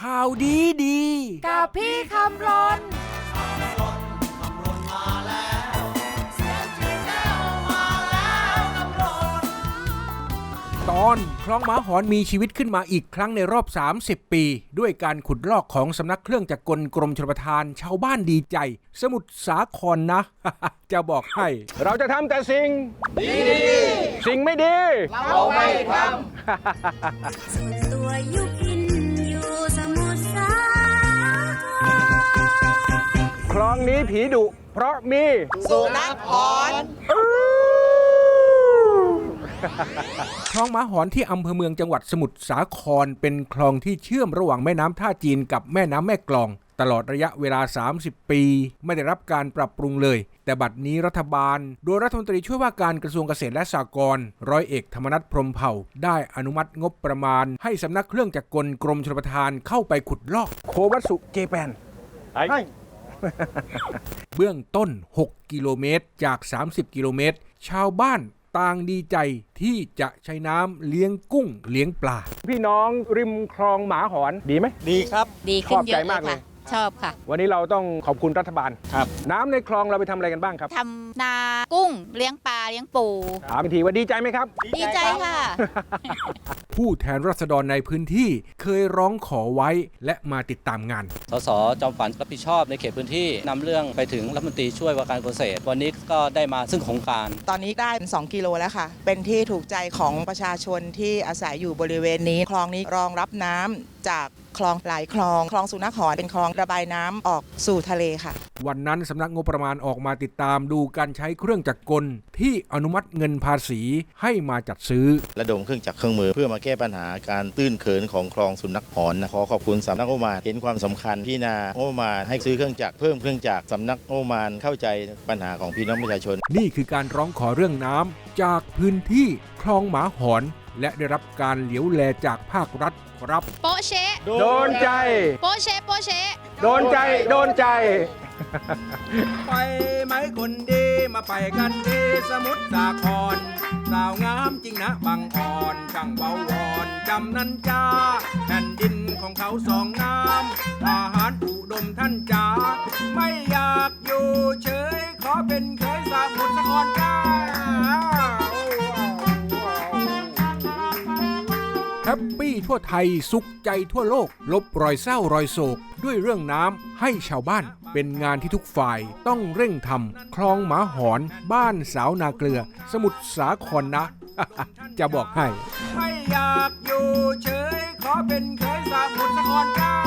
ข่าวดีดี กับพี่คำรนตอนคลองหมาหอนมีชีวิตขึ้นมาอีกครั้งในรอบ 30 ปี ด้วยการขุดลอกของสำนักเครื่องจักรกลกรมชลประทาน ชาวบ้านดีใจ สมุทรสาครนะ จะบอกให้ เราจะทำแต่สิ่ง ดีสิ่งไม่ดีส่วนตัวยุพิ ลองนี้ผีดุ เพราะมีสุนัขหอน คลองหมาหอนที่อำเภอเมืองจังหวัดสมุทรสาครเป็นคลองที่เชื่อมระหว่างแม่น้ำท่าจีนกับแม่น้ำแม่กลอง ตลอดระยะเวลา 30 ปี ไม่ได้รับการปรับปรุงเลย แต่บัดนี้รัฐบาล โดยรัฐมนตรีช่วยว่าการกระทรวงเกษตรและสหกรณ์ร้อยเอกธรรมนัฐพรหมเผ่า ได้อนุมัติงบประมาณ ให้สำนักเครื่องจักรกลกรมชลประทานเข้าไปขุดลอกโควัตสุเจแปน เบื้องต้น 6 กิโลเมตรจาก 30 กิโลเมตร ชาวบ้านต่างดีใจที่จะใช้น้ำเลี้ยงกุ้งเลี้ยงปลา พี่น้องริมคลองหมาหอนดีไหมดีครับ ดีขึ้นเยชอบใจอะเลมายกเลยค่ะ ชอบค่ะวันนี้เราต้องขอบคุณรัฐบาลครับ น้ำในคลองเราไปทำอะไรกันบ้างครับ ทำนากุ้งเลี้ยงปลาเลี้ยงปู ถามอีกทีว่าดีใจไหมครับ ดีใจค่ะ ผู้แทนรัษฎรในพื้นที่เคยร้องขอไว้และมาติดตามงาน สสจอมฝันรับผิดชอบในเขตพื้นที่นำเรื่องไปถึงรัฐมนตรีช่วยว่าการเกษตร วันนี้ก็ได้มาซึ่งโครงการ ตอนนี้ได้ 2 กิโลแล้วค่ะ เป็นที่ถูกใจของประชาชนที่อาศัยอยู่บริเวณนี้ คลองนี้รองรับน้ำจาก คลองหลายคลอง คลองสุนัขหอนเป็นคลองระบายน้ำออกสู่ทะเลค่ะ วันนั้นสำนักงบประมาณออกมาติดตามดูการใช้เครื่องจักรกล ที่อนุมัติเงินภาษีให้มาจัดซื้อ ระดมเครื่องจักรเครื่องมือ เพื่อมาแก้ปัญหาการตื้นเขินของคลองสุนัขหอนนะขอขอบคุณสำนักงบประมาณเห็นความสำคัญพี่นางบประมาณให้ซื้อเครื่องจักรเพิ่มเครื่องจักรสำนักงบประมาณเข้าใจปัญหาของพี่น้องประชาชน นี่คือการร้องขอเรื่องน้ำจากพื้นที่คลองหมาหอน และได้รับการเหลียวแลจากภาครัฐครับ โปะเชะโดนใจ โปะเชะโปะเชะโดนใจ โดนใจ ไปไหมคนดีมาไปกันที่สมุทรสาคร สาวงามจริงนะบางอ่อนช่างเบาวอนจำนันจาแผ่นดินของเขาสองงามอาหารอุดมท่านจ๋าไม่อยากอยู่เฉย ขอเป็นเคยสมุทรสาครจ้า แฮปปี้ทั่วไทยสุขใจทั่วโลก ลบรอยเศร้ารอยโศก ด้วยเรื่องน้ำให้ชาวบ้านเป็นงานที่ทุกฝ่ายต้องเร่งทำคลองหมาหอน บ้านสาวนาเกลือ สมุทรสาครนะ จะบอกให้ ไม่อยากอยู่เฉย ขอเป็นเคยสมุทรสาครจ้า